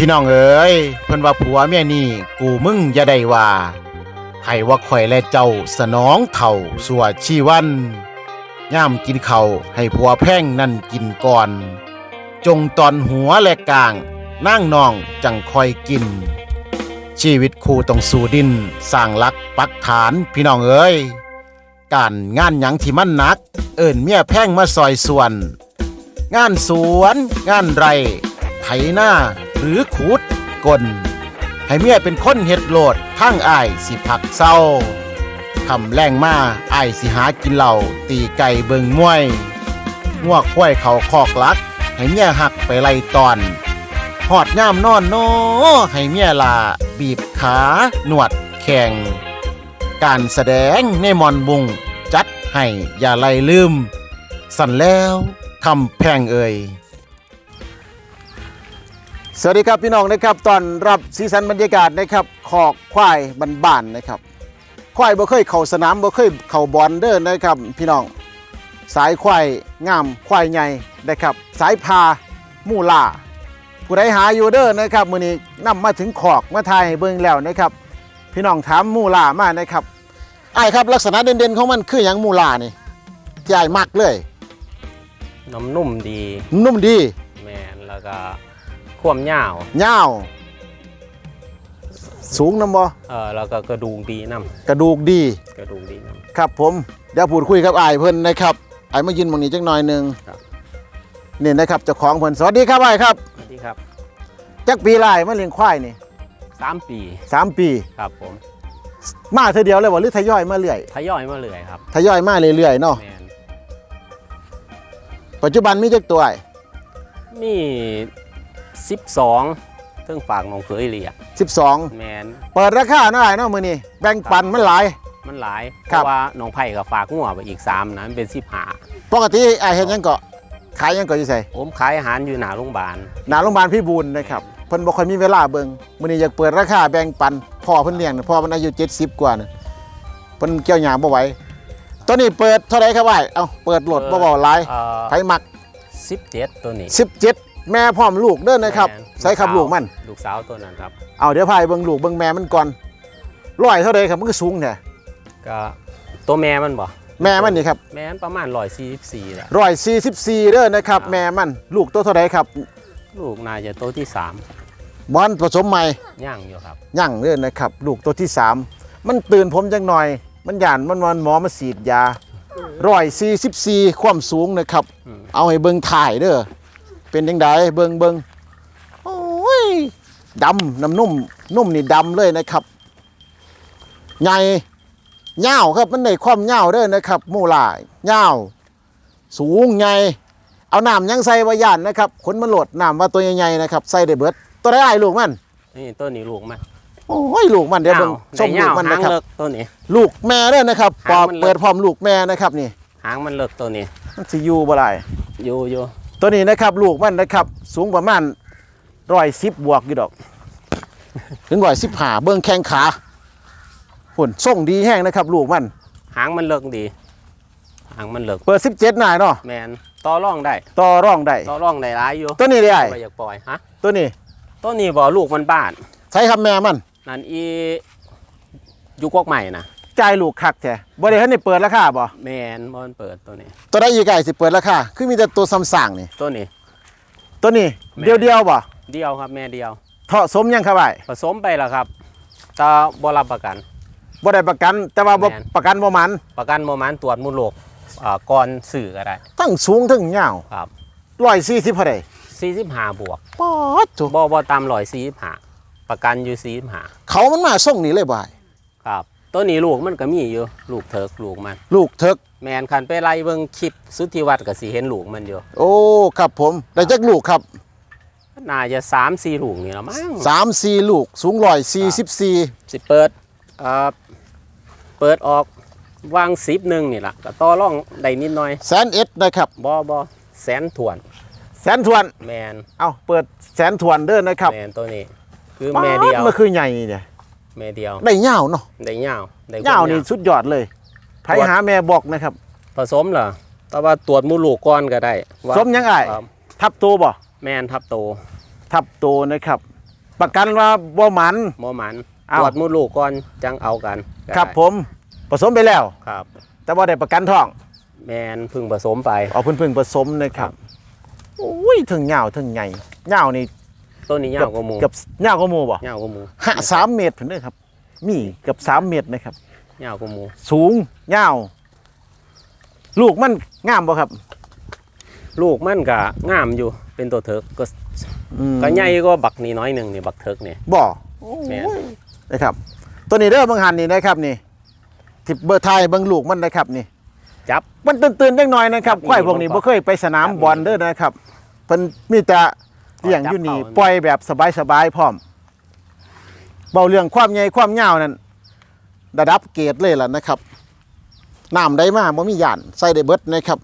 พี่น้องเอ๋ยเพิ่นว่าผัวเมียนี่กูมึงอย่าได้ว่า ให้ว่าข่อยและเจ้าสนองเข่าสัวชีวันย่ามกินเข่าให้ผัวแพ่งนั่นกินก่อน จงตอนหัวและกลางนั่งนองจังคอยกิน ชีวิตคู่ต้องสู่ดินสร้างลักปักฐานพี่น้องเอ๋ยการงานหยังที่มั่นนัก เอิ้นเมียแพ่งมาซอยส่วน งานสวน งานไร ถหน้า หรือขูดกลให้เมียเป็นคนเฮ็ดโหลดทั้งอายสิพักเศร้าคำแรงมาอายสิหากินเหล่าตีไก่เบิงมวยงวกห้วยเขาคอกลัก ให้เมียหักไปไล่ตอนหอดย่ามนอนโนให้เมียลา บีบขา หนวดแข่ง การแสดงในมอนบุง จัดให้อย่าไล่ลืม สั่นแล้วคำแพงเอ่ย สวัสดีครับพี่น้องนะครับตอนรับสีสันบรรยากาศนะครับขอกควายบ้านๆนะครับควายบ่เคยเข้าสนามบ่เคยเข้าบอลเด้อนะครับพี่น้องสายควายงามควายใหญ่นะครับ สายพามู่ล่าผู้ใดหาอยู่เด้อนะครับมื้อนี้นำมาถึงขอกมาทายให้เบิ่งแล้วนะครับ พี่น้องถามมู่ล่ามานะครับอ้ายครับลักษณะเด่นๆของมันคือหยังมู่ล่านี่ที่อ้ายมักเลยน้ำนุ่มดี นุ่มดีแมนแล้วก็ ความยาวยาวสูงนำบ่เออแล้วก็กระดูกดีน้กระดูกดีำกระดูกดีน้ครับผมเดี๋ยวพูดคุยกับอ้ายเพิ่นนะครับอ้ายมายืนหมองนี้จักหน่อยหนึงครับ นี่นะครับเจ้าของเพิ่นสวัสดีครับอ้ายครับำสวัสดีครับจักปีลายมาเลี้ยงควายนี่สามปีสามปี ครับผมมาเธอเดียวเลยบ่หรือทยอยมาเรื่อยทยอยมาเลยครับทยอยมาเรื่อยๆเนาะแมนปัจจุบันมีจักตัวอ้ายมี สิบสองเพิ่งฝากน้องเคยเรียก12 แมนเปิดราคาเนาะอ้ายเนาะมื้อนี้แบ่งปันมันหลาย มันหลายเพครับ ราะว่าน้องไผ่ก็ฝากงัวไปอีกสามนะมันเป็นสิบหาปกติอ้ายเฮ็ดหยังก็ขายหยังก็อยู่ไสผมขายอาหารอยู่หน้าโรงพยาบาลหน้าโรงพยาบาลพี่บูลนะครับเพิ่นบ่ค่อยมีเวลาเบิ่งมื้อนี้อยากเปิดราคาแบ่งปันพ่อเพิ่นเลี้ยงน่ะพ่อมันอายุ70 กว่าน่ะเพิ่นเกี่ยวหญ้าบ่ไหวตัวนี้เปิดเท่าไหร่ครับอ้ายเอ้าเปิดโหลดบ่เว้าหลายเอ่อไผมักสิบเจ็ดตัวนี้ 17 แม่พร้อมลูกเด้อนะครับแม่นใส่ขับลูกมัน ลูกสาวตัวนั้นครับ เอาเดี๋ยวพายเบิ่งลูกเบิ่งแม่มันก่อนร้อยเท่าใดครับมันก็สูงแท้ก็ตัวแม่มันบ่แม่มันนี่ครับแม่นประมาณร้อยสี่สิบสี่แหละร้อยสี่สิบสี่เด้อนะครับครับแม่มันลูกตัวเท่าใดครับ ลูกนายจะโตวที่สามบอลผสมใหม่ย่างอยู่ครับย่างเด้อนะครับ ลูกตัวที่สามมันตื่นผมจังหน่อย มันหยานมันวันหมอมาฉีดยาร้อยสี่สิบสี่ความสูงนะครับอืมเอาให้เบิ่งถ่ายเด้อ เป็นยังไงเบิ่งเบิ่งโอ้ยดำน้ำนุ่ม นุ่มนี่ดำเลยนะครับใหญ่เงาวครับมันในความเงาวเด้อนะครับหมูหลายเงาวสูงใหญ่เอาน้ำยังใส่วายานนะครับขนมันโหลดน้ำว่าตัวใหญ่ๆนะครับใส่ได้เบิดตัวได้ไอ้ายลูกมันนี่ตัวนี้ลูกมันโอ้ยลูกมันเดี๋ยวเบิ่งชได้มลูยากวมันหานะงครับเลิกตัวนี้ ลูกแม่เด้อนะครับปอบหางมันเลิกเปิดพร้อมลูกแม่นะครับนี่ หางมันเลิกตัวนี้มันสิอยู่บ่ได้อยู่อยู่ ตัวนี้นะครับลูกมันนะครับ สูงประมาณร้อยสิบบวกอยู่ดอกถึงร้อยสิบห้าเบิ้งแข้งขาหุ่นส่งดีแห้งนะครับ ลูกมัน หางมันเลิกดี หางมันเลิกเปิดสิบเจ็ดหน่ายเนาะแมนต่อร่องได้ต่อร่องได้ต่อร่องได้ร้ายอยู่ตัวนี้ได้บ่อยากปล่อยฮะตัวนี้ตัวนี้บ่ลูกมันบ้าน ใช้คำแม่มันนั่นอีอยู่กวกใหม่นะ จ่ายลูกคักแท้บ่ได้ให้นี่เปิดราคาบ่แมนบอลเปิดตัวนี้ ตัวได้อีกไก่สิเปิดราคาคือมีแต่ตัวซ้ำสั่งนี่ ตัวนี้ ตัวนี้แม่ เดียวเดียวๆบ่เดียวครับแม่เดียวเทาะสมยังครับไอ้ผสมไปแล้วครับแตาบ่รับประกัน บ่ได้ประกัน แต่ว่าบ่แม่น ประกันบ่มันประกันโมมันตรวจมูลโลกอ่าก่อนสื่อก็ได้ทั้งสูงทั้งยาวครับร้อยสี่สิบเท่าใด45บวกป๊อดโถบ่บ่ตาม145ประกันอยู่45เขามันมาส่งนี่เลยบ่ายครับ ตัวนี้ลูกมันก็มีอยู่ลูกเถิกลูกมัน ลูกเถิกแมนคันไปไล่เบิ่งคลิปสุทธิวัฒน์ก็สิเห็นลูกมันอยู่โอ้ครับผมได้จักลูกครับน่าจะ3 4ลูกนี่ละมั้งสามสี่ลูกสูงร้อยสี่สิบสี่สิเปิดเอ่อเปิดออกวาง10นึงนี่ล่ะก็ต่อรองได้นิดหน่อยแสนเอ็ดนะครับบ่บ่แสนถวน แสนทวนแมนเอาเปิดแสนทวนเด้อนะครับแมนตัวนี้ คือแม่เดียวป๊ามันคือใหญ่เนี่ย แม่เดียว ได้ยาวเนาะได้ยาวได้ยาวควมนี่สุดยอดเลยไผหาแม่บอกนะครับ ผสมเหรอแต่ว่าตรวจมูลูกก่อนก็ได้ว่าสมยังไงครับทับตัวบ่แม่นทับโตทับตัวนะครับ ประกันว่าบ่หมันหมอหมันเอ้าตรวจมดลูกก่อนจังเอากันก็ครับได้ผมผสมไปแล้วครับ แต่ว่าได้ประกันท้อง แมนเพึ่งผสมไปเอาเพิ่นเพิ่งผสมนะครับโอ้ยถึงเหงาถึงใหญ่เหงานี่ ต้นนี้ยาวกว่าหมูเกือบเหงาก็หมู่บ่ยาวกว่าหมูหะสามเมตรเพิ่นเด้อครับ มีเกือบสามเมตรนะครับยาวกว่าหมู สูงเหงาลูกมันงามบ่ครับ ลูกมันก็งามอยู่เป็นตัวเถิกก็อืมก็ใหญ่ก็บักนี่น้อยหนึ่งนี่บักเถิกนี่บ่แม่นนะครับ ตัวนี้เด้อเบิ่งหันนี่นะครับนี่ที่เบอร์ไทยเบิ่งลูกมันนะครับนี่จับมันตื่นๆจังหน่อยนะครับจับควายพวกนี้อีกบ่บ่เคยไปสนามจับอีกบอลเด้อนะครับเพิ่นมีแต่ เลี้ยงอยู่นี่จับเอาปล่อยแบบสบายๆพร้อมเบาเรื่องความใหญ่ความยาวนั่นระดับเกรดเลยล่ะนะครับน้ำได้มาบ่มีย่านใส่ได้เบิดนะครับ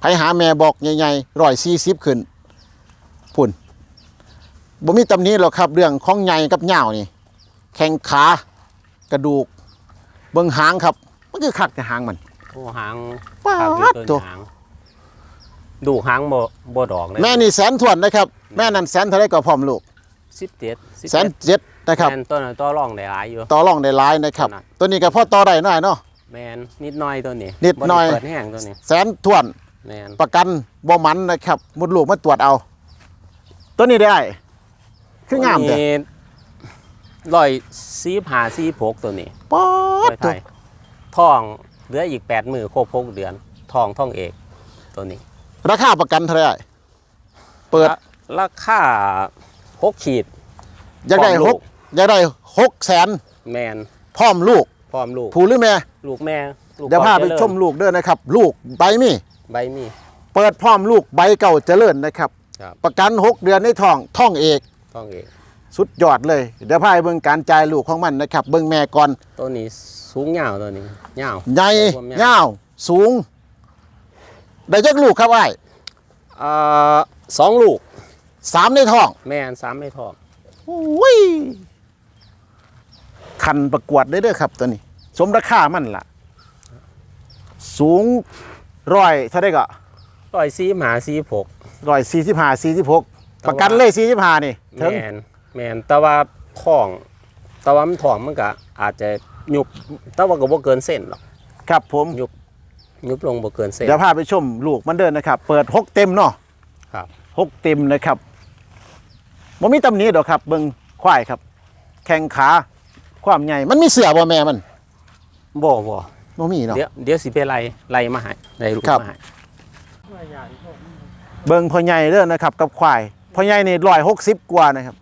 ไปหาแม่บอกใหญ่ๆ140ขึ้นพุ่นบ่มีตำหนี้หรอกครับ เรื่องของใหญ่กับยาวนี่ แข้งขากระดูก เบิ่งหางครับ มันคือคักแต่หางมันโอ้หางป๊าขาวอยู่ดต้ตัวนหาง ดูหางบ่บ่ดอกเลยแม่นี่แสนทวนนะครับ แม่นั่นแสนเท่าไรก็พร้อมลูกสิบเจ็ดแสนเจ็ดนะครับแมนต้นนั้นต่อรองได้หลายอยู่ ต่อรองได้หลายนะครับนั่นน่ะ ตัวนี้ก็พอต่อได้หน่อยเนาะ แมนนิดหน่อยตัวนี้นิดหน่อยบ่ไเปิดแห้งตัวนี้แสนทวนแมนประกันบ่หมันนะครับมดลูกมาตรวจเอา ตัวนี้ได้ คืองามตัวแต่นี้ร้อยสีผาสีพกตัวนี้ป๊อไว้ดตัไทวยท่องเหลืออีกแปดมือครบหกเดือนท่องท่องเอก ตัวนี้ ราคาประกันเท่าไหรเปิดราราคาหกขีด อยากได้พร้อมลูหกก อยากได้หกแสนแมนพร้อมลูก พร้อมลูก ผู้หรือแม่ ลูกแม่ลูกเดี๋ยวพาไปเจริญชมลูกเด้อนะครับ ลูกใบมีใบมี เปิดพร้อมลูกใบเก่าเจริญนะครับ ครับ ประกันหกเดือนในท้องท้องเอกท่องเอกสุดยอดเลย เดี๋ยวพาไปเบิ่งการจ่ายลูกของมันนะครับ เบิ่งแม่ก่อนตัวนี้สูงยาวตัวนี้ยาวใหญ่ความยาวสูง ได้จักลูกครับไอ้เอ่อสองลูกสามในท้องแม่นสามไม่ทองอุ้ยคันประกวดได้เด้อครับตัวนี้ สมราคามันล่ะ สูงร้อยเท่าได้ก็ร้อยสีหาสีผกร้อยสี่สิบห้าสี่สิบหกแต่ว่า ประกันเลยสี่สิบห้านี่ถึงแมนแมนแต่ว่าท้องแต่ว่ามันท้องมันก็อาจจะยุบแต่ว่าก็บ่เกินเส้นหรอกครับผมยุบ ยุบลงบ่เกินเส้นเดี๋ยวพาไปชมลูกมันเดินนะครับ เปิดหกเต็มเนาะครับ หกเต็มนะครับมันมีตำหนี้ดอกครับ เบิ่งควายครับ แข้งขา ความใหญ่ มันมีเสือบ่แม่มันบ่บ่บ่มีเนาะ เดี๋ยวเดี๋ยวสิไปไล่ไล่มาให้ไล่ลูกครับ มาให้เบิ่งพ่อใหญ่เด้อนะครับ กับควายพ่อใหญ่นี่ร้อยหกสิบกว่านะครับ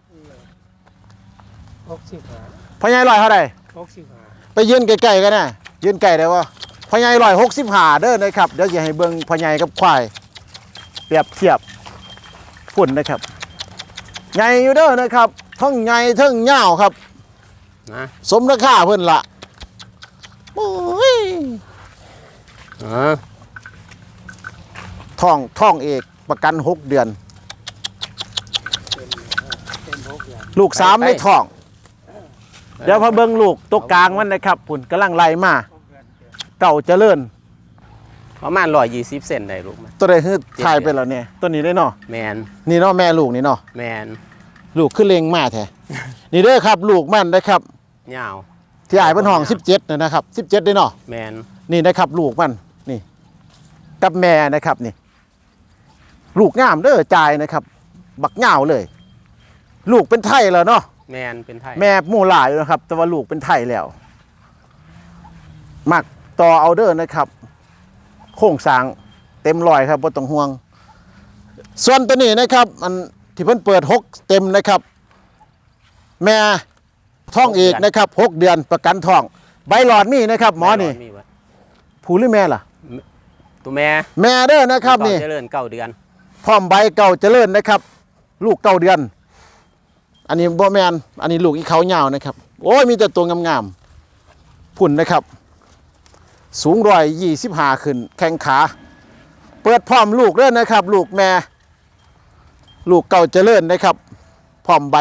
หกสิบห้าพ่อใหญ่ร้อยเท่าไหร่หกสิบห้าไปยืนใกล้ๆกันนะยืนใกล้ได้ว่า พ่อใหญ่ร้อยหกสิบห้าเด้อนะครับเดี๋ยวจะให้เบิ่งพ่อใหญ่กับควายเปรียบเทียบฝุ่นนะครับใหญ่อยู่เด้อนะครับทั้งใหญ่ทั้งยาวครับนะสมราคาเพิ่นละโอ้ยอ๋อท่องท่องเอกประกันหกเดือนเป็นหกอย่างลูกสามในท้อง เดี๋ยวพอเบิ่งลูกตัวกลางมันนะครับปุ่นกำลังไล่มาหก เดือนเกิดเก่าเจริญ ประมาณ120เซนได้ลูกมันตัวใดฮือถ่ายไปแล้วเนี่ยตัวนี้ได้เนาะแมนนี่เนาะแม่ลูกนี่เนาะแมนลูกขึ้นเลงมาแท้นี่เด้อครับ ลูกมันนะครับยาวที่อายเป็นห้อง17นะนะครับ17ได้เนาะแมนนี่นะครับ ลูกมันนี่ กับแม่นะครับนี่ ลูกงามเด้อจ่ายนะครับ บักเหงาวเลย ลูกเป็นไทยแล้วเนาะแมนเป็นไทยแม่หมู่หลายอยู่นะครับ แต่ว่าลูกเป็นไทยแล้ว มัก ต่อเอาเด้อนะครับ โครงสร้างเต็มรอยครับบ่ต้องห่วง ส่วนตัวนี้นะครับ อันที่เพิ่นเปิดหกเต็มนะครับ แม่ท้องเอกนะครับหกเดือนประกันท้อง ใบหลอดนี่นะครับ หมอนี่มีไว้ผู้หรือแม่ล่ะ ตัวแม่แม่เด้อนะครับนี่เจริญเก้าเดือน พร้อมใบเก่าเจริญนะครับ ลูกเก้าเดือน อันนี้บ่แมนอันนี้ลูกอีเขายาวนะครับ โอ้ยมีแต่ตัวงามๆพุ่นนะครับ สูงร้อยยี่สิบห้าขึ้น แข้งขา เปิดพร้อมลูกเด้อนะครับ ลูกแม่ ลูกเก่าเจริญนะครับ พร้อมใบ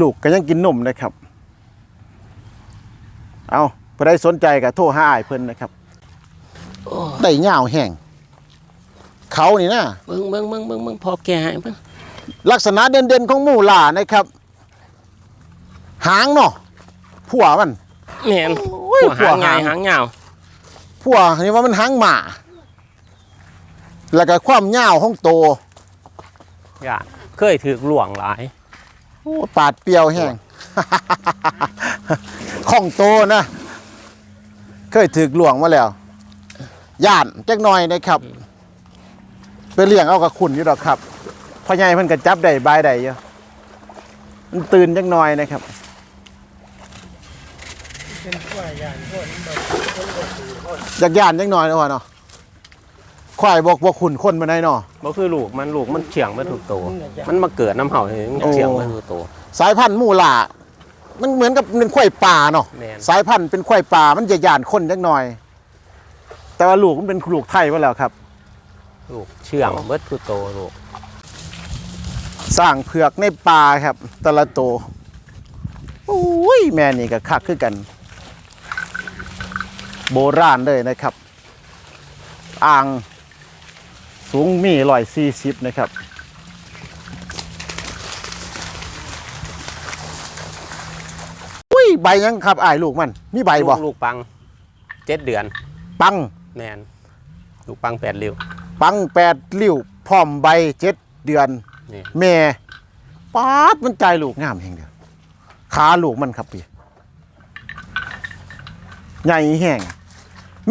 ลูกก็ยังกินนมนะครับ เอาผู้ใดสนใจก็โทรหาอ้ายเพิ่นนะครับได้ยาวแห้งเขานี่นะเบิ่งเบิ่งเบิ่งเบิ่งเบิ่งพอแก่ให้เบิ่งลักษณะเด่นๆของหมู่หล่านะครับ หางเนาะผัวมันแม่นโอ้ยหัวหางผัวใหญ่หางหางยาวผัวนี่ว่ามันหางหมาแล้วก็ความยาวของโตย่านเคยถือหลวงหลายโอ้ปาดเปรียวแห้ง ของโตนะ เคยถึกหลวงมาแล้วย่านจักหน่อยนะครับไปเลี้ยงเอากับขุนอยู่ดอกครับพ่อใหญ่เพิ่นก็จับได้บายได้อยู่มันตื่นจักหน่อยนะครับ เป็นขั้วใหญ่ขั้วนี้แบบคนบดสีคนอยากย่านจักหน่อยเนาะเนาะควายบอกบ่ขุนคนมาได้เนาะบ่คือลูกมันลูกมันเฉียงมาถูกตัว มันมาเกิดน้ำเห่าเองมันเฉียงมาถูกตัวสายพันธุ์หมู่หล่ามันเหมือนกับเป็นควายป่าเนาะแม่นสายพันธุ์เป็นควายป่ามันจะย่านคนจักหน่อย แต่ว่าลูกมันเป็นลูกไทยไปแล้วครับ ลูกเชื่องเบิดคือโตลูกสร้างเผือกในป่าครับแต่ละตัวโอ้ยแม่นี่ก็คักคือกัน โบราณเลยนะครับ อ่างสูงมีร้อยสี่สิบนะครับ อุ้ยใบยังครับอ้ายลูกมัน มีใบบ่ ลูกลูกปังเจ็ดเดือนปัง แมนลูกปังแปดริ้วปังแปดริ้วพร้อมใบเจ็ดเดือน นี่แม่ป๊าดมันใจลูกงามแห่งเดียวขาลูกมันครับพี่ใหญ่แห้ง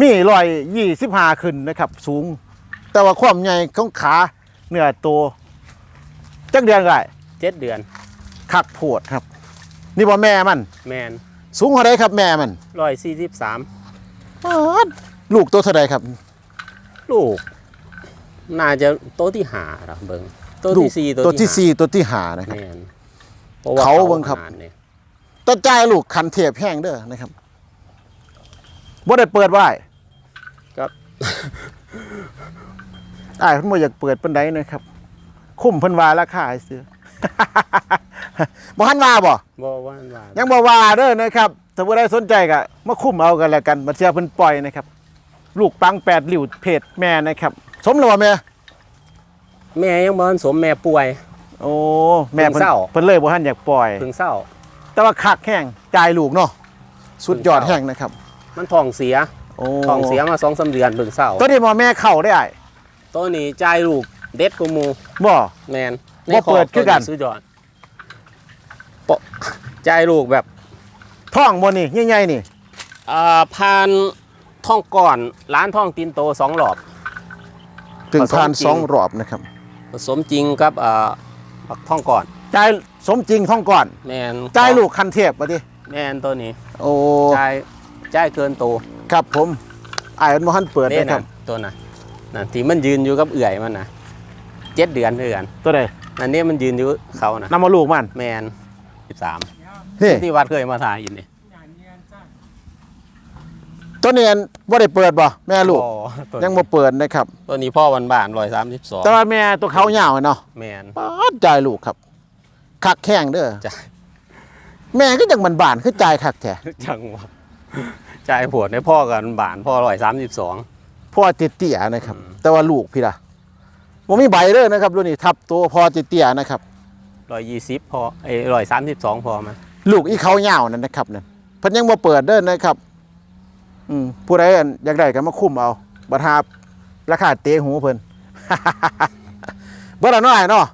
มีรอยยี่สิบห้าขึ้นนะครับ สูง แต่ว่าความใหญ่ของขาเนื้อตัวจักเดือนไงเจ็ดเดือนคักโพดครับ นี่บ่แม่มัน แมนสูงเท่าไรครับแม่มันร้อยสี่สิบสามป๊าดลูกตัวเท่าไรครับ ลูก น่าจะโตที่หาหรอเบิงโตลูที่กสี่ตัวที่สี่ตัวที่หานะคแมรับนพระว่เขาเบิ่งครับ ขนาดนี้แต่ใจายลูกคันเทียบแห้งเด้อนะครับบ่ได้เปิดไว้ครับ อ้ายเพิ่นบ่อยากเปิดปานใดนะครับ คุ้มเพิ่นว่าราคาให้ซื้อ บ่ทันว่าบ่ บ่ว่าว่ายังบ่ว่าเด้อนะครับถ้าผู้ใดสนใจก็มาคุ้มเอากันแล้วกันมาเชื่อเพิ่นปล่อยนะครับ ลูกปังแปดหลิวเพจแม่นะครับ สมแล้วว่าแม่ แม่ยังบ่ทันสมแม่ป่วย โอ้แม่เพิ่นเพิ่งเศร้า เพิ่นเลยบ่ทันอยากปล่อย เพิ่งเศร้า แต่ว่าคักแห้งจ่ายลูกเนาะสุดยอดเพิ่งเศร้าแห้งนะครับ มันท้องเสีย โอ้ท้องเสียมาสองสามเดือนเพิ่งเศร้าตัวนี้บ่แม่เข้าได้อ้ายตัวนี้จ่ายลูกเด็ดกูมูบ่ แมนบ่เปิดคือกันสุดยอดปะจ่ายลูกแบบท้องบ่นี่ใหญ่ๆนี่ อ่าผ่านท่องก่อนร้านท่องตินโตสองหลอบ ถึงผสมทานจริง สองรอบนะครับผสมจริงกับอ่าบักท่องก่อนจ่ายสมจริงท้องก่อนแมนจ่ายลูกคันเทพบ่ติแมนตัวนี้โอ้จ่ายจ่ายเกินโต ครับผมอ้ายมันบ่ทันเปิดเนี่นะครับนะตัวน่ะนั่นที่มันยืนอยู่กับเอื่อยมันนะเจ็ดเดือนเดือนตัวใดนั่นนี่มันยืนอยู่เขานะนำมาลูกมันแมนสิบสามนี่ที่วัดเคยมาถ่ายอยู่นี่อย่างเงี้ยจ้าตัวนี้อันบ่ได้เปิดบ่แม่ลูกอ๋อตัวนี้ยังบ่เปิดนะครับ ตัวนี้พ่อวันบ้านร้อยสามสิบสองแต่ว่าแม่ตัวเขายาวเนาะแมนป๊าดจ่ายลูกครับคักแข้งเด้อจ่ายแม่ก็จังมันบานคือจ่ายคักแท้จังหวะ จ่ายผวดให้พ่อกันบ้านพ่อร้อยสามสิบสอง พ่อเตี้ยๆนะครับอืมแต่ว่าลูกพี่ล่ะบ่มีใบเด้อนะครับรุ่นนี้ทับตัวพ่อเตี้ยๆนะครับร้อยยี่สิบพอเอ้ร้อยสามสิบสองพอไหมลูกอีเขายาวนั่นนะครับนั่นเพิ่นยังบ่เปิดเด้อนะครับ อืมผู้ใดอันอยากได้ก็มาคุ้มเอาบัดหาราคาเตะหูเพิ่น บ่ละน้อยเนาะ